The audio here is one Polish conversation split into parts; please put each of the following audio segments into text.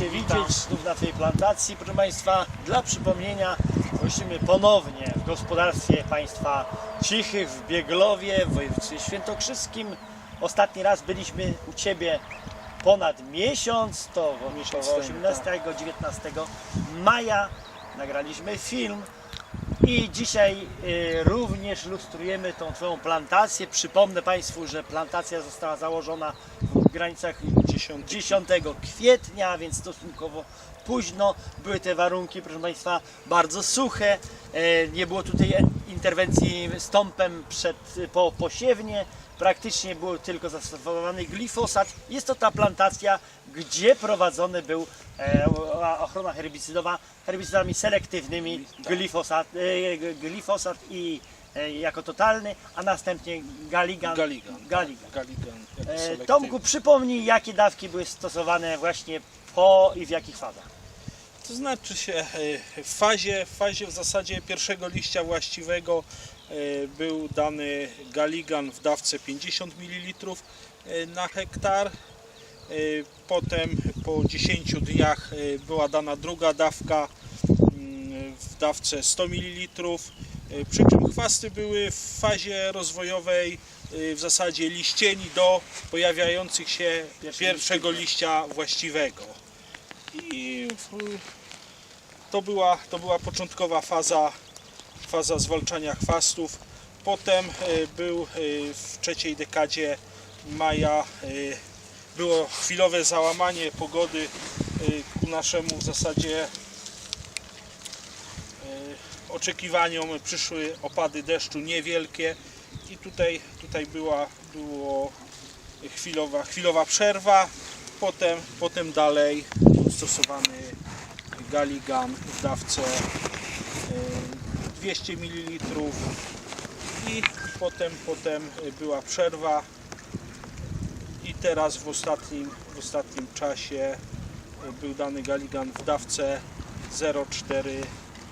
Cię widzieć znów na tej plantacji. Proszę Państwa, dla przypomnienia gościmy ponownie w gospodarstwie państwa Cichych w Bieglowie w województwie świętokrzyskim. Ostatni raz byliśmy u Ciebie ponad miesiąc, to Miesiąc około temu, 18, 19 maja. Nagraliśmy film i dzisiaj y, również lustrujemy tą Twoją plantację. Przypomnę Państwu, że plantacja została założona w granicach 10, 10 kwietnia, więc stosunkowo późno. Były te warunki, proszę Państwa, bardzo suche. E, Nie było tutaj interwencji stąpem przed, po posiewnie. Praktycznie był tylko zastosowany glifosat. Jest to ta plantacja, gdzie prowadzony był e, ochrona herbicydowa herbicydami selektywnymi, glifosat, e, glifosat i jako totalny, a następnie galigan. Galigan. Galigan. Galigan. jako E. Tomku, przypomnij, jakie dawki były stosowane właśnie po i w jakich fazach? To znaczy się e, w fazie, w fazie w zasadzie pierwszego liścia właściwego e, był dany galigan w dawce 50 ml na hektar. E, Potem po 10 dniach e, była dana druga dawka mm, w dawce 100 ml. E, Przy czym chwasty były w fazie rozwojowej e, w zasadzie liścieni do pojawiających się pierwszego liścia właściwego. I to była, to była początkowa faza, faza zwalczania chwastów. Potem e, był w trzeciej dekadzie maja było chwilowe załamanie pogody ku naszemu w zasadzie e, oczekiwaniom przyszły opady deszczu niewielkie i tutaj, tutaj była było chwilowa, chwilowa przerwa. Potem, potem dalej stosowany Galigan w dawce e, 200 ml i potem, potem była przerwa i teraz w ostatnim, w ostatnim czasie e, był dany Galigan w dawce 0,4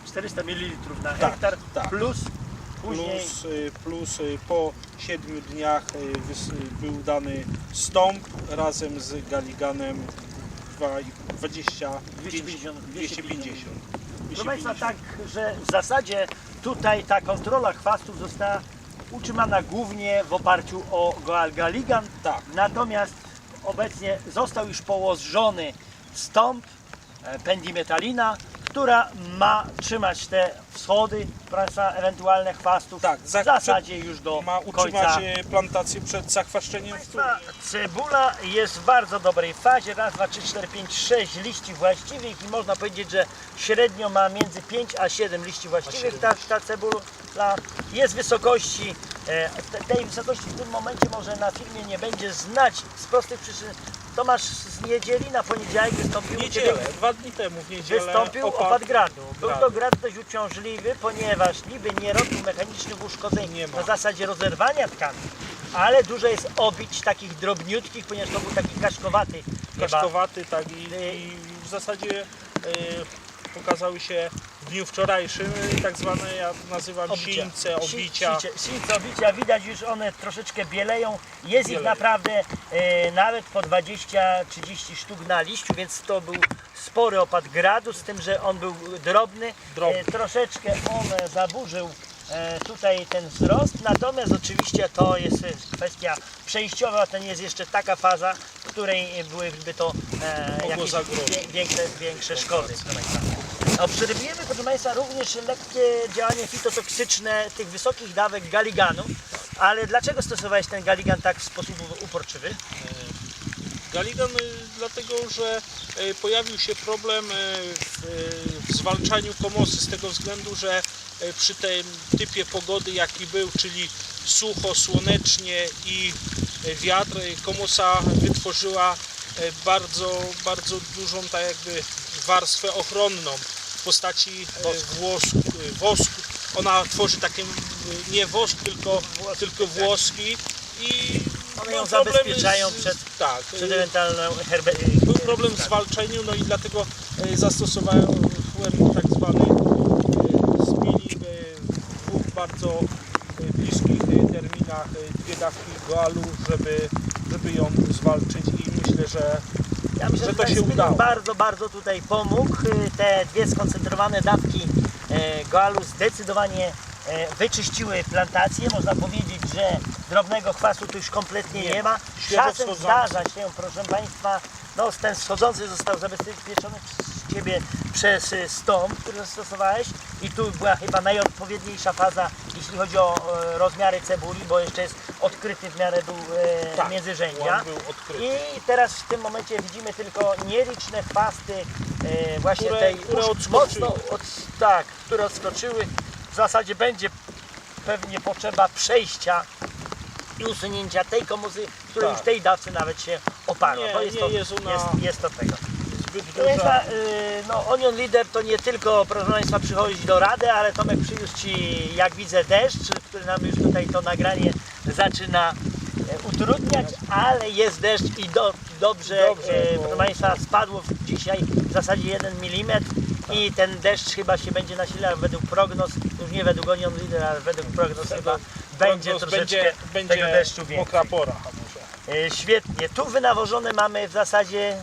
400 ml na Tak, hektar tak. plus później plus, y, plus y, po 7 dniach y, był dany stąp razem z Galiganem dwa i- 20, 250. 250. Proszę Państwa, tak, że w zasadzie tutaj ta kontrola chwastów została utrzymana głównie w oparciu o Goal Galigan. Tak. Natomiast obecnie został już położony stąp e, pendimetalina, która ma trzymać te wschody, Państwa, ewentualne chwastów Tak, za- w zasadzie już do Ma końca utrzymać y, plantację przed zachwaszczeniem Państwa, Cebula jest w bardzo dobrej fazie. Raz, dwa, trzy, cztery, pięć, sześć liści właściwych i można powiedzieć, że średnio ma między 5 a 7 liści właściwych. Ta, ta cebula jest wysokości, e, te- tej wysokości w tym momencie może na filmie nie będzie znać z prostych przyczyn. Tomasz z niedzieli na poniedziałek wystąpił W niedzielę, dwa dni temu w niedzielę Wystąpił opad, gradu. Był to grad dość uciążliwy, ponieważ niby nie robił mechanicznych uszkodzeń Nie ma. na zasadzie rozerwania tkanki, ale dużo jest obić takich drobniutkich, ponieważ to był taki kaszkowaty chyba. kaszkowaty, tak i, i w zasadzie y, pokazały się w dniu wczorajszym tak zwane, ja nazywam sińce, Si- obicia. sicie- Sińce, obicia, widać już one troszeczkę bieleją. Jest ich naprawdę e, nawet po 20-30 sztuk na liściu, więc to był spory opad gradu, z tym, że on był drobny. Drobny. E, troszeczkę on zaburzył e, tutaj ten wzrost, natomiast oczywiście to jest e, kwestia przejściowa, to nie jest jeszcze taka faza, której byłyby to e, jakieś większe, większe szkody. Obserwujemy, proszę Państwa, również lekkie działanie fitotoksyczne tych wysokich dawek galiganu. Ale dlaczego stosowałeś ten galigan tak w sposób uporczywy? Galigan y, dlatego, że y, pojawił się problem w, zwalczaniu komosy z tego względu, że przy tym typie pogody jaki był, czyli sucho, słonecznie i wiatr, y, komosa wytworzyła y, bardzo, bardzo dużą tak jakby warstwę ochronną w postaci włosku, wosku. Ona tworzy takie nie wosk, tylko, tylko włoski i One ją no, problem zabezpieczają jest- przed- tak, Przed ewentualną herbe... był problem w zwalczeniu, no i dlatego e, zastosowałem tak zwany e, zmieli w dwóch bardzo e, bliskich terminach e, dwie dawki goalu, żeby, żeby ją zwalczyć i myślę, że Ja myślę, że to się udało. bardzo, bardzo tutaj pomógł. Y, Te dwie skoncentrowane dawki e, goalu zdecydowanie wyczyściły plantację. Można powiedzieć, że drobnego kwasu tu już kompletnie nie, Nie ma. Czasem zdarza się, proszę Państwa, no ten schodzący został zabezpieczony przez Ciebie przez y, stąd, który zastosowałeś i tu była chyba najodpowiedniejsza faza, jeśli chodzi o e, rozmiary cebuli, bo jeszcze jest odkryty w miarę był e, Tak, międzyrzędzia. I teraz w tym momencie widzimy tylko nieliczne chwasty e, właśnie Które- tej które odskoczyły. mocno od, tak, które odskoczyły. W zasadzie będzie pewnie potrzeba przejścia i usunięcia tej komuzy, która Tak. już tej dawcy nawet się oparła. Nie, to jest, nie to, jest ona- jest, jest to tego. Zbyt Proszę Państwa, y, no Onion Leader to nie tylko, proszę Państwa, przychodzić do rady, ale Tomek przyniósł Ci, jak widzę, deszcz, który nam już tutaj to nagranie zaczyna e, utrudniać, ale jest deszcz i do, dobrze, Dobrze, e, bo- proszę Państwa, spadło dzisiaj w zasadzie 1 mm i ten deszcz chyba się będzie nasilał według prognoz, już nie według Onion Leader, ale według prognoz chyba będzie Prognoz troszeczkę będzie, będzie tego deszczu więcej. mokra pora. E, Świetnie, tu wynawożone mamy w zasadzie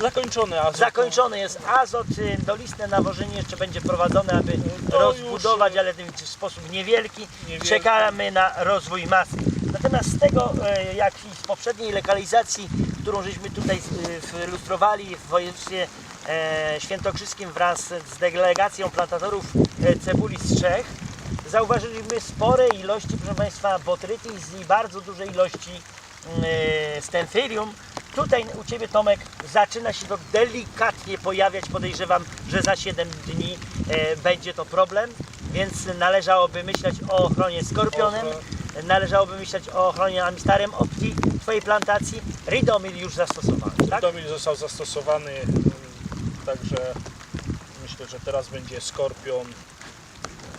Zakończony azot. Zakończony jest azot, y, dolistne nawożenie jeszcze będzie prowadzone, aby To rozbudować, już, ale w sposób niewielki. Niewielki. Czekamy na rozwój masy. Natomiast z tego, e, jak i z poprzedniej lokalizacji, którą żeśmy tutaj ilustrowali w województwie e, świętokrzyskim wraz z delegacją plantatorów e, cebuli z Czech, zauważyliśmy spore ilości, proszę Państwa, botrytis i bardzo duże ilości e, stenthyrium. Tutaj u Ciebie Tomek zaczyna się to delikatnie pojawiać. Podejrzewam, że za 7 dni e, będzie to problem, więc należałoby myśleć o ochronie skorpionem, należałoby myśleć o ochronie amistarem opti Twojej plantacji. Ridomil już zastosowany, tak? Domil został zastosowany, mm, także myślę, że teraz będzie skorpion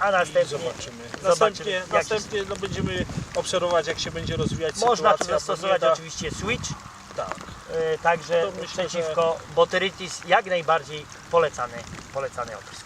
A następnie zobaczymy. zobaczymy, Następnie, jak następnie no, będziemy obserwować, jak się będzie rozwijać można tu sytuacja. bo zastosować nie da- oczywiście switch, Tak. e, także myślę, przeciwko boterytis jak najbardziej polecany, polecany oprysk.